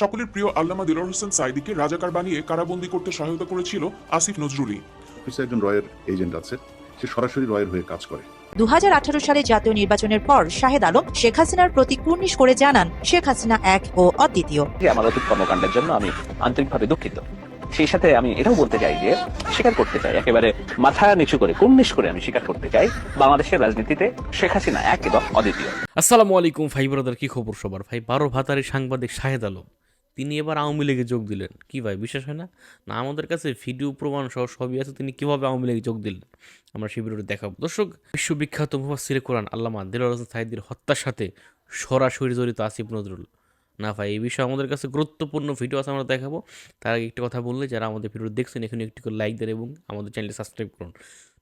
সকলের প্রিয় আল্লামা দিলর হোসেন সাইদিকে রাজাকার বানিয়ে কারাবন্দি করতে সহায়তা করেছিল আসিফ নজরুলি অফিসে একজন রয়ের এজেন্ট আছে সে সরাসরি রয়ের হয়ে কাজ করে। দু সালে জাতীয় নির্বাচনের পর শাহেদ আলম শেখ হাসিনার প্রতি কুর্নিশ করে জানান শেখ হাসিনা এক ও অদ্বিতীয়। আমার অতীত কর্মকাণ্ডের জন্য আমি আন্তরিকভাবে দুঃখিত। সেই সাথে আমি এটাও বলতে চাই যে স্বীকার করতে চাই একেবারে মাথা নিচু করে কুর্নিশ করে আমি স্বীকার করতে চাই বাংলাদেশের রাজনীতিতে শেখ হাসিনা এক এবং অদ্বিতীয়। আসসালামু আলাইকুম ভাই ব্রাদার কি খবর সবার? ভাই বারো ভাতারি সাংবাদিক শাহেদ আলম। তিনি এবার আওয়ামী লীগে যোগ দিলেন। কি ভাই, বিশ্বাস হয় না? না, আমাদের কাছে ভিডিও প্রমাণ সহ সবই আছে, তিনি কীভাবে আওয়ামী লীগে যোগ দিলেন? আমরা সেই ভিডিওটি দেখাবো। দর্শক, বিশ্ববিখ্যাত মুফাসির কোরআন আল্লামা দিলর হোসেন সাইদির হত্যার সাথে সরাসরি জড়িত আসিফ নজরুল। না ভাই, এই বিষয়ে আমাদের কাছে গুরুত্বপূর্ণ ভিডিও আছে, আমরা দেখাবো। তার আগে একটা কথা বললে, যারা আমাদের ভিডিও দেখছেন এখানে একটি করে লাইক দেন এবং আমাদের চ্যানেলটি সাবস্ক্রাইব করুন।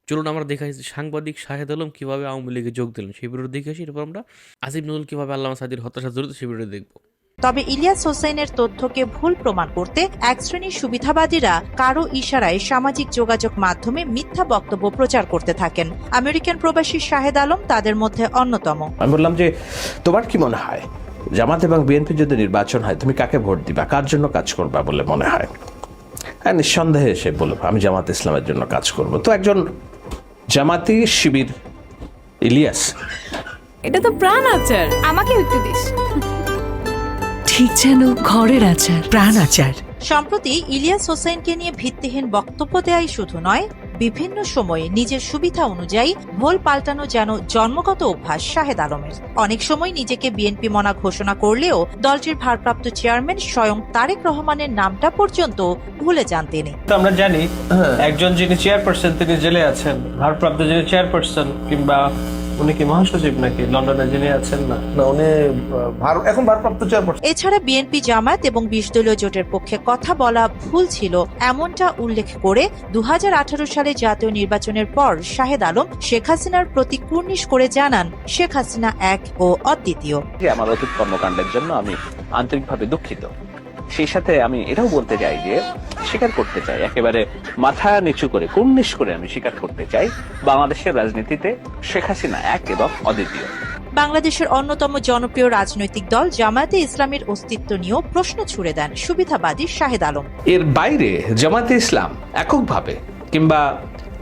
চলুন, আমরা দেখে আসি সাংবাদিক শাহেদ আলম কীভাবে আওয়ামী লীগে যোগ দিলেন। সেই ভিডিও দেখে আসি, এরপর আমরা আসিফ নজরুল কীভাবে আল্লামা হত্যার সাথে জড়িত, সেই ভিডিও দেখব। তবে ইলিয়াস হোসেনের তথ্যকে ভুল প্রমাণ করতে এক শ্রেণির সুবিধাবাদীরা কারও ইশারায় সামাজিক যোগাযোগ মাধ্যমে মিথ্যা বক্তব্য প্রচার করতে থাকেন। আমেরিকান প্রবাসী শাহেদ আলম তাদের মধ্যে অন্যতম। আমি বললাম যে তোমার কি মনে হয়? জামাত এবং বিএনপি যদি নির্বাচন হয় তুমি কাকে ভোট দিবা? কার জন্য কাজ করবা বলে মনে হয়? হ্যাঁ নিঃসন্দেহে সে বলল আমি জামাত ইসলামের জন্য কাজ করব। তো একজন জামাতি শিবির ইলিয়াস। এটা তো প্রাণ আচার। আমাকে একটু দিস। ঠিক যেন ঘরের আচার প্রাণ আচার। সম্প্রতি ইলিয়াস হোসেনকে নিয়ে ভিত্তিহীন বক্তব্য দেয়াই শুধু নয় বিভিন্ন সময়ে নিজের সুবিধা অনুযায়ী ভোল পাল্টানো যেন জন্মগত অভ্যাস শাহেদ আলমের। অনেক সময় নিজেকে বিএনপি মনা ঘোষণা করলেও দলটির ভারপ্রাপ্ত চেয়ারম্যান স্বয়ং তারেক রহমানের নামটা পর্যন্ত ভুলে যান তিনি। তো আমরা জানি একজন যিনি চেয়ারপারসন তিনি জেলে আছেন ভারপ্রাপ্ত যিনি চেয়ারপারসন কিংবা উনি কি মহাসচিব নাকি? লন্ডনে যিনি আছেন না? না উনি এখন ভারপ্রাপ্ত চেয়ারপারসন। এছাড়া বিএনপি জামায়াত এবং বিশ দলীয় জোটের পক্ষে কথা বলা ভুল ছিল এমনটা উল্লেখ করে দু সালে জাতীয় নির্বাচনের পর শাহেদ আলম শেখ হাসিনার প্রতি কুর্নিশ করে জানান শেখ হাসিনা এক ও অদ্বিতীয়। যে আমার অতীত কর্মকাণ্ডের জন্য আমি আন্তরিকভাবে দুঃখিত। সেই সাথে আমি এটাও বলতে চাই যে স্বীকার করতে চাই। একেবারে মাথা নিচু করে কুর্নিশ করে আমি স্বীকার করতে চাই বাংলাদেশের রাজনীতিতে শেখ হাসিনা এক এবং অদ্বিতীয়। বাংলাদেশের অন্যতম জনপ্রিয় রাজনৈতিক দল জামায়াতে ইসলামের অস্তিত্ব নিয়েও প্রশ্ন ছুড়ে দেন সুবিধাবাদী শাহেদ আলম। এর বাইরে জামাতে ইসলাম এককভাবে কিংবা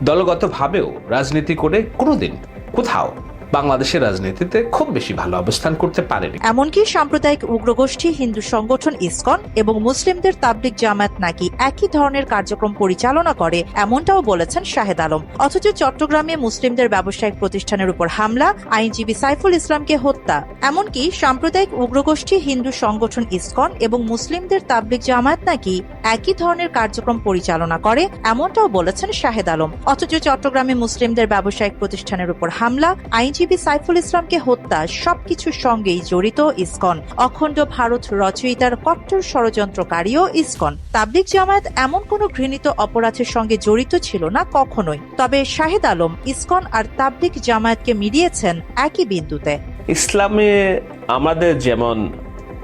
দলগতভাবেও রাজনীতি করে কোনোদিন কোথাও বাংলাদেশের রাজনীতিতে খুব বেশি ভালো অবস্থান করতে পারেনি। এমনকি সাম্প্রদায়িক উগ্রগোষ্ঠী, হিন্দু সংগঠন ইসকন এবং মুসলিমদের তাবলিক জামায়াত নাকি একই ধরনের কার্যক্রম পরিচালনা করে, এমনটাও বলেছেন শাহেদ আলম। অথচ চট্টগ্রামে মুসলিমদের ব্যবসায়িক প্রতিষ্ঠানের উপর হামলা, আইনজীবী সাইফুল ইসলামকে হত্যা। এমনকি সাম্প্রদায়িক উগ্রগোষ্ঠী, হিন্দু সংগঠন ইসকন এবং মুসলিমদের তাবলিক জামায়াত নাকি একই ধরনের কার্যক্রম পরিচালনা করে, এমনটাও বলেছেন শাহেদ আলম। অথচ চট্টগ্রামে মুসলিমদের ব্যবসায়িক প্রতিষ্ঠানের উপর হামলা, আইনজীবী সাইফুল ইসলামকে হত্যা সবকিছুর সঙ্গেই জড়িত ইসকন। অখণ্ড ভারত রচয়িতার কট্টর ষড়যন্ত্রকারীও ইসকন। তাবলিক জামায়াত এমন কোনো ঘৃণিত অপরাধের সঙ্গে জড়িত ছিল না কখনোই। তবে শাহেদ আলম ইসকন আর তাবলিক জামায়াতকে মিলিয়েছেন একই বিন্দুতে। ইসলামে আমাদের যেমন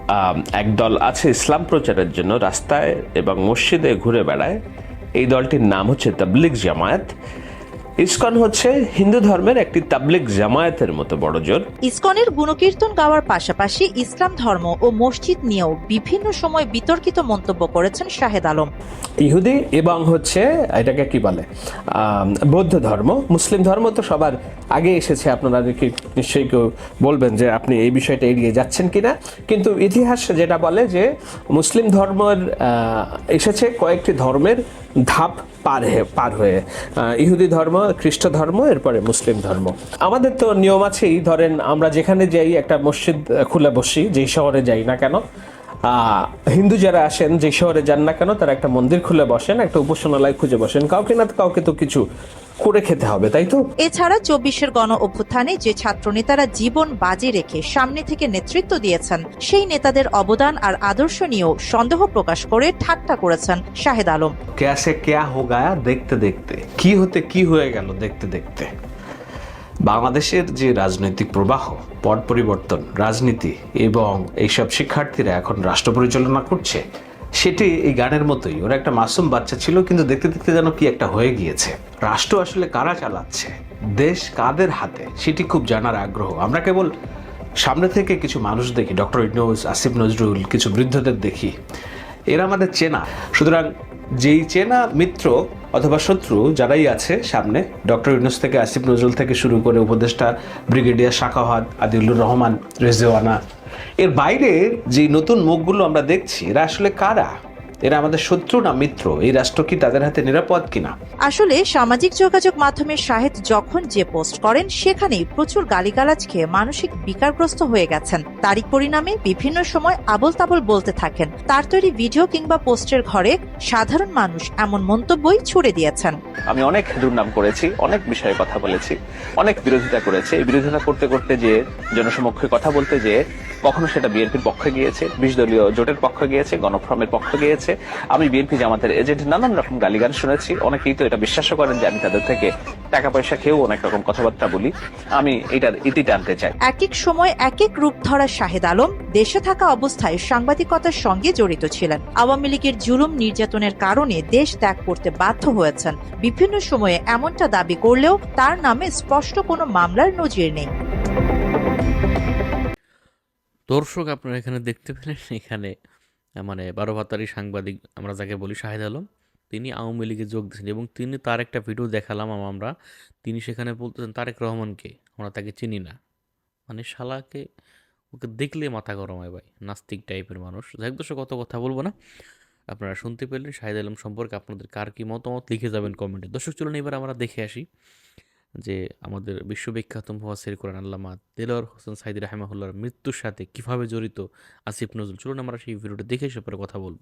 আম, এক আছে ইসলাম প্রচারের জন্য রাস্তায় এবং মসজিদে ঘুরে বেড়ায় এই দলটির নাম হচ্ছে তাবলিগ জামায়াত। ইসকন হচ্ছে হিন্দু ধর্মের একটি তাবলিগ জামায়াতের মতো বড় জোর ইসকনের গুণকীর্তন গাওয়ার পাশাপাশি ইসলাম ধর্ম ও মসজিদ নিয়েও বিভিন্ন সময় বিতর্কিত মন্তব্য করেছেন শাহেদ আলম। ইহুদি এবং হচ্ছে এটাকে কি বলে বৌদ্ধ ধর্ম মুসলিম ধর্ম তো সবার আগে এসেছে আপনারা কি নিশ্চয়ই কেউ বলবেন যে আপনি এই বিষয়টা এড়িয়ে যাচ্ছেন কিনা। কিন্তু ইতিহাস যেটা বলে যে মুসলিম ধর্মের এসেছে কয়েকটি ধর্মের ধাপ পার হয়ে পার হয়ে। ইহুদি ধর্ম, খ্রিস্ট ধর্ম, এরপরে মুসলিম ধর্ম। আমাদের তো নিয়ম আছেই, ধরেন আমরা যেখানে যাই, একটা মসজিদ খুলে বসি, যেই শহরে যাই না কেন হিন্দু যারা আসেন যে শহরে যান না কেন, তারা একটা মন্দির খুলে বসেন, একটা উপাসনালয় খুঁজে বসেন। কাউকে না, কাউকে তো কিছু করে খেতে হবে তাই তো? এছাড়া চব্বিশের গণ অভ্যুত্থানে যে ছাত্র নেতারা জীবন বাজি রেখে সামনে থেকে নেতৃত্ব দিয়েছেন সেই নেতাদের অবদান আর আদর্শ নিয়েও সন্দেহ প্রকাশ করে ঠাট্টা করেছেন শাহেদ আলম। ক্যাসে ক্যা হো গায়া দেখতে দেখতে। কি হতে কি হয়ে গেল দেখতে দেখতে? বাংলাদেশের যে রাজনৈতিক প্রবাহ পট পরিবর্তন রাজনীতি এবং এইসব শিক্ষার্থীরা এখন রাষ্ট্র পরিচালনা করছে। সেটি এই গানের মতোই। ওরা একটা মাসুম বাচ্চা ছিল, কিন্তু দেখতে দেখতে যেন কি একটা হয়ে গিয়েছে। রাষ্ট্র আসলে কারা চালাচ্ছে? দেশ কাদের হাতে? সেটি খুব জানার আগ্রহ। আমরা কেবল সামনে থেকে কিছু মানুষ দেখি, ডক্টর ইনোজ আসিফ নজরুল, কিছু বৃদ্ধদের দেখি। এরা আমাদের চেনা। সুতরাং যেই চেনা মিত্র অথবা শত্রু যারাই আছে সামনে, ডক্টর ইউনুস থেকে, আসিফ নজরুল থেকে শুরু করে উপদেষ্টা ব্রিগেডিয়ার শাখাহাত আদিউল্লুর রহমান, রেজওয়ানা এর বাইরে যে নতুন মুখগুলো আমরা দেখছি এরা আসলে কারা? এরা আমাদের শত্রু না মিত্র? এই রাষ্ট্র কি তাদের হাতে নিরাপদ কিনা? আসলে সামাজিক যোগাযোগ মাধ্যমে শাহেদ যখন যে পোস্ট করেন সেখানেই প্রচুর গালিগালাজ খেয়ে মানসিক বিকারগ্রস্ত হয়ে গেছেন। তারই পরিণামে বিভিন্ন সময় আবল তাবল বলতে থাকেন। তার তৈরি ভিডিও কিংবা পোস্টের ঘরে সাধারণ মানুষ এমন মন্তব্যই ছুড়ে দিয়েছেন। আমি অনেক দুর্নাম করেছি অনেক বিষয়ে কথা বলেছি অনেক বিরোধিতা করেছি। এই বিরোধিতা করতে করতে যে জনসমক্ষে কথা বলতে যে কখনো সেটা বিএনপির পক্ষে গিয়েছে বিশ দলীয় জোটের পক্ষে গিয়েছে, গণফ্রমের পক্ষে গিয়েছে। আমি বিএনপি জামাতের এজেন্ট, নানান রকম গালিগান শুনেছি। অনেকেই তো এটা বিশ্বাসও করেন যে আমি তাদের থেকে টাকা পয়সা খেয়েও অনেক রকম কথাবার্তা বলি। আমি এটার ইতি টানতে চাই। এক এক সময় এক এক রূপ ধরা শাহেদ আলম দেশে থাকা অবস্থায় সাংবাদিকতার সঙ্গে জড়িত ছিলেন। আওয়ামী লীগের জুলুম নির্যাতনের কারণে দেশ ত্যাগ করতে বাধ্য হয়েছেন। বিভিন্ন সময়ে এমনটা দাবি করলেও তার নামে স্পষ্ট কোনো মামলার নজির নেই। দর্শক আপনারা এখানে দেখতে পেলেন এখানে মানে বারো ভাতারি সাংবাদিক, আমরা যাকে বলি শাহেদ আলম, তিনি আওয়ামী লীগে যোগ দিয়েছেন এবং তিনি তার একটা ভিডিও দেখালাম আমরা। তিনি সেখানে বলতেছেন, তারেক রহমানকে আমরা তাকে চিনি না। মানে শালাকে, ওকে দেখলে মাথা গরম হয় ভাই, নাস্তিক টাইপের মানুষ। যাই দর্শক কত কথা বলব না। আপনারা শুনতে পেলেন শাহিদ আলম সম্পর্কে আপনাদের কার কি মতামত, লিখে যাবেন কমেন্টে দর্শক, চলুন এবার আমরা দেখে আসি। যে আমাদের বিশ্ববিখ্যাত মুহাসির কোরআন আল্লামা তেলর হোসেন সাইদি রাহেমাহুল্লার মৃত্যুর সাথে কীভাবে জড়িত আসিফ নজরুল? চলুন আমরা সেই ভিডিওটা দেখে সে পরে কথা বলব।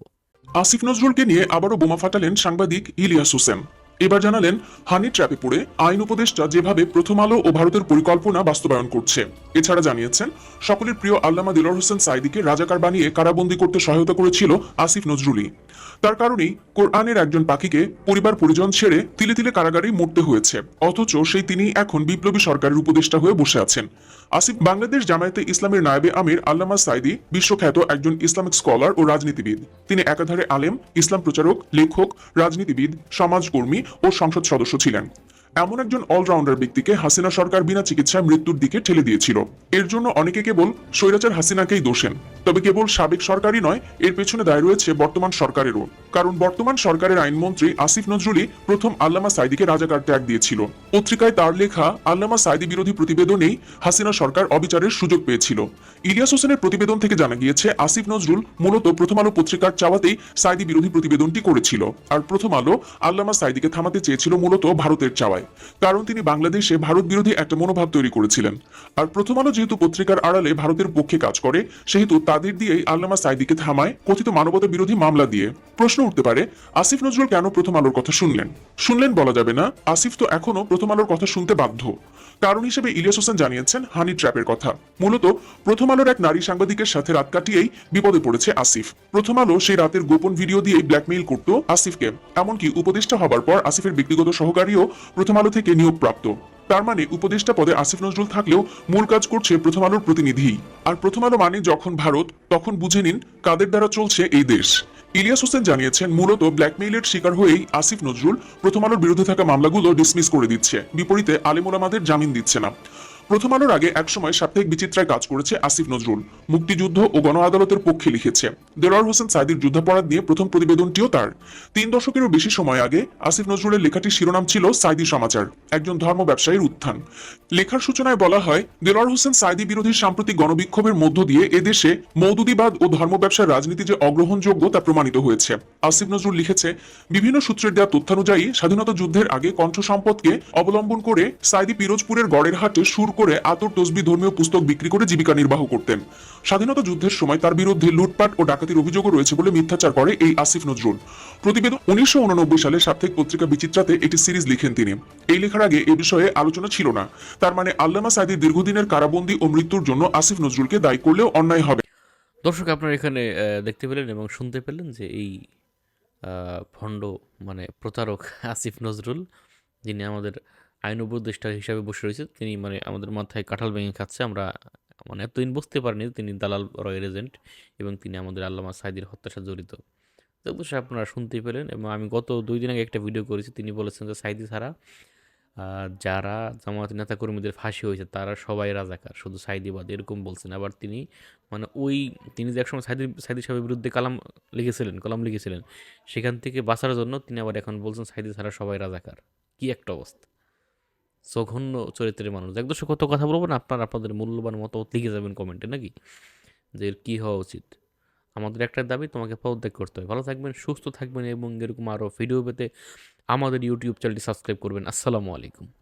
আসিফ নজরুলকে নিয়ে আবারও বোমা ফাটালেন সাংবাদিক ইলিয়াস হোসেন। এবার জানালেন হানি ট্র্যাপে পড়ে আইন উপদেষ্টা যেভাবে প্রথম আলো ও ভারতের পরিকল্পনা বাস্তবায়ন করছে। এছাড়া জানিয়েছেন, সকলের প্রিয় আল্লামা দিলর হোসেন সাইদিকে রাজাকার বানিয়ে কারাবন্দি করতে সহায়তা করেছিল আসিফ নজরুলই। তার কারণেই কোরআনের একজন পাখিকে পরিবার পরিজন ছেড়ে তিলে তিলে কারাগারেই মরতে হয়েছে। অথচ সেই তিনি এখন বিপ্লবী সরকারের উপদেষ্টা হয়ে বসে আছেন। আসিফ বাংলাদেশ জামায়াতে ইসলামের নায়েবে আমির আল্লামা সাইদি বিশ্বখ্যাত একজন ইসলামিক স্কলার ও রাজনীতিবিদ। তিনি একাধারে আলেম, ইসলাম প্রচারক, লেখক, রাজনীতিবিদ, সমাজকর্মী ও সংসদ সদস্য ছিলেন। এমন একজন অলরাউন্ডার ব্যক্তিকে হাসিনা সরকার বিনা চিকিৎসায় মৃত্যুর দিকে ঠেলে দিয়েছিল। এর জন্য অনেকে কেবল স্বৈরাচার হাসিনাকেই দোষেন। তবে কেবল সাবেক সরকারই নয়, এর পেছনে দায় রয়েছে বর্তমান সরকারেরও। কারণ বর্তমান সরকারের আইনমন্ত্রী আসিফ নজরুলই প্রথম আল্লামা সাইদিকে রাজাকার ত্যাগ দিয়েছিল। পত্রিকায় তার লেখা, আল্লামা সাইদি বিরোধী প্রতিবেদনেই হাসিনা সরকার অবিচারের সুযোগ পেয়েছিল। ইলিয়াস হোসেনের প্রতিবেদন থেকে জানা গিয়েছে, আসিফ নজরুল মূলত প্রথম আলো পত্রিকার চাওয়াতেই সাইদি বিরোধী প্রতিবেদনটি করেছিল। আর প্রথম আলো আল্লামা সাইদিকে থামাতে চেয়েছিল মূলত ভারতের চাওয়ায়। কারণ তিনি বাংলাদেশে ভারত বিরোধী একটা মনোভাব তৈরি করেছিলেন। আর প্রথম আলো যেহেতু পত্রিকার আড়ালে ভারতের পক্ষে কাজ করে, সেহেতু তাদের দিয়েই আল্লামা সাইদিকে থামায় কথিত মানবতা বিরোধী মামলা দিয়ে। প্রশ্ন উঠতে পারে, আসিফ নজরুল কেন প্রথম আলোর কথা শুনলেন? শুনলেন বলা যাবে না, আসিফ তো এখনও প্রথম আলোর কথা শুনতে বাধ্য। কারণ হিসেবে ইলিয়াস হোসেন জানিয়েছেন, হানি ট্র্যাপের কথা। মূলত প্রথম আলোর এক নারী সাংবাদিকের সাথে রাত কাটিয়েই বিপদে পড়েছে আসিফ। প্রথম আলো সেই রাতের গোপন ভিডিও দিয়েই ব্ল্যাকমেইল করত আসিফকে। এমনকি উপদেষ্টা হবার পর আসিফের ব্যক্তিগত সহকারীও প্রথম আলো থেকে নিয়োগপ্রাপ্ত। তার মানে উপদেষ্টা পদে আসিফ নজরুল থাকলেও মূল কাজ করছে প্রথম আলোর প্রতিনিধি। আর প্রথম আলো মানে যখন ভারত, তখন বুঝে নিন কাদের দ্বারা চলছে এই দেশ। ইলিয়াস হোসেন জানিয়েছেন, মূলত ব্ল্যাকমেইলের শিকার হয়েই আসিফ নজরুল প্রথম আলোর বিরুদ্ধে থাকা মামলাগুলো ডিসমিস করে দিচ্ছে। বিপরীতে আলিমুলামাদের জামিন দিচ্ছে না। প্রথম আলোর আগে একসময় সাপ্তাহিক বিচিত্রায় কাজ করেছে আসিফ নজরুল। মুক্তিযুদ্ধ ও গণ আদালতের পক্ষে লিখেছে। দেলোয়ার হোসেন সাইদির যুদ্ধাপরাধ নিয়ে প্রথম প্রতিবেদনটিও তার। তিন দশকেরও বেশি সময় আগে আসিফ নজরুলের লেখাটির শিরোনাম ছিল সাইদি সমাচার, একজন ধর্ম ব্যবসায়ীর উত্থান। লেখার সূচনায় বলা হয়, দেলোয়ার হোসেন সাইদি বিরোধী সাম্প্রতিক গণবিক্ষোভের মধ্য দিয়ে এদেশে মৌদুদিবাদ ও ধর্ম ব্যবসার রাজনীতি যে অগ্রহণযোগ্য তা প্রমাণিত হয়েছে। আসিফ নজরুল লিখেছে, বিভিন্ন সূত্রের দেওয়া তথ্যানুযায়ী স্বাধীনতা যুদ্ধের আগে কণ্ঠ সম্পদকে অবলম্বন করে সাইদি পিরোজপুরের গড়ের হাটে সুর করে আতর তসবি ধর্মীয় পুস্তক বিক্রি করে জীবিকা নির্বাহ করতেন। স্বাধীনতা যুদ্ধের সময় তার বিরুদ্ধে লুটপাট ও ডাকাতির অভিযোগও রয়েছে বলে মিথ্যাচার করে এই আসিফ নজরুল। প্রতিবেদন উনিশশো সালে সাপ্তাহিক পত্রিকা বিচিত্রাতে এটি সিরিজ লিখেন তিনি। এই লেখার আগে এ বিষয়ে আলোচনা ছিল না। তার মানে আল্লামা সাইদির দীর্ঘদিনের কারাবন্দী ও মৃত্যুর জন্য আসিফ নজরুলকে দায়ী করলেও অন্যায় হবে। দর্শক, আপনারা এখানে দেখতে পেলেন এবং শুনতে পেলেন যে এই ভণ্ড মানে প্রতারক আসিফ নজরুল, যিনি আমাদের আইন উপদেষ্টা হিসাবে বসে রয়েছে। তিনি মানে আমাদের মাথায় কাঁঠাল ভেঙে খাচ্ছে। আমরা মানে এতদিন বুঝতে পারিনি তিনি দালাল রয়ের এজেন্ট এবং তিনি আমাদের আল্লামা সাইদির হত্যার সাথে জড়িত। তো অবশ্যই আপনারা শুনতেই পেলেন এবং আমি গত দুই দিন আগে একটা ভিডিও করেছি। তিনি বলেছেন যে সাইদি ছাড়া যারা জামায়াত নেতাকর্মীদের ফাঁসি হয়েছে, তারা সবাই রাজাকার, শুধু সাইদিবাদ, এরকম বলছেন। আবার তিনি মানে ওই, তিনি যে একসময় সাইদি সাইদি সাহেবের বিরুদ্ধে কালাম লিখেছিলেন, কলাম লিখেছিলেন, সেখান থেকে বাঁচার জন্য তিনি আবার এখন বলছেন, সাইদি ছাড়া সবাই রাজাকার। কি একটা অবস্থা। জঘন্য চরিত্রের মানুষ। একদম কত কথা বলব না, আপনার আপনাদের মূল্যবান মতামত লিখে যাবেন কমেন্টে, নাকি? যে এর কী হওয়া উচিত? আমাদের একটা দাবি, তোমাকে পদত্যাগ করতে হবে। ভালো থাকবেন, সুস্থ থাকবেন, এবং এরকম আরও ভিডিও পেতে আমাদের ইউটিউব চ্যানেলটি সাবস্ক্রাইব করবেন। আসসালামু আলাইকুম।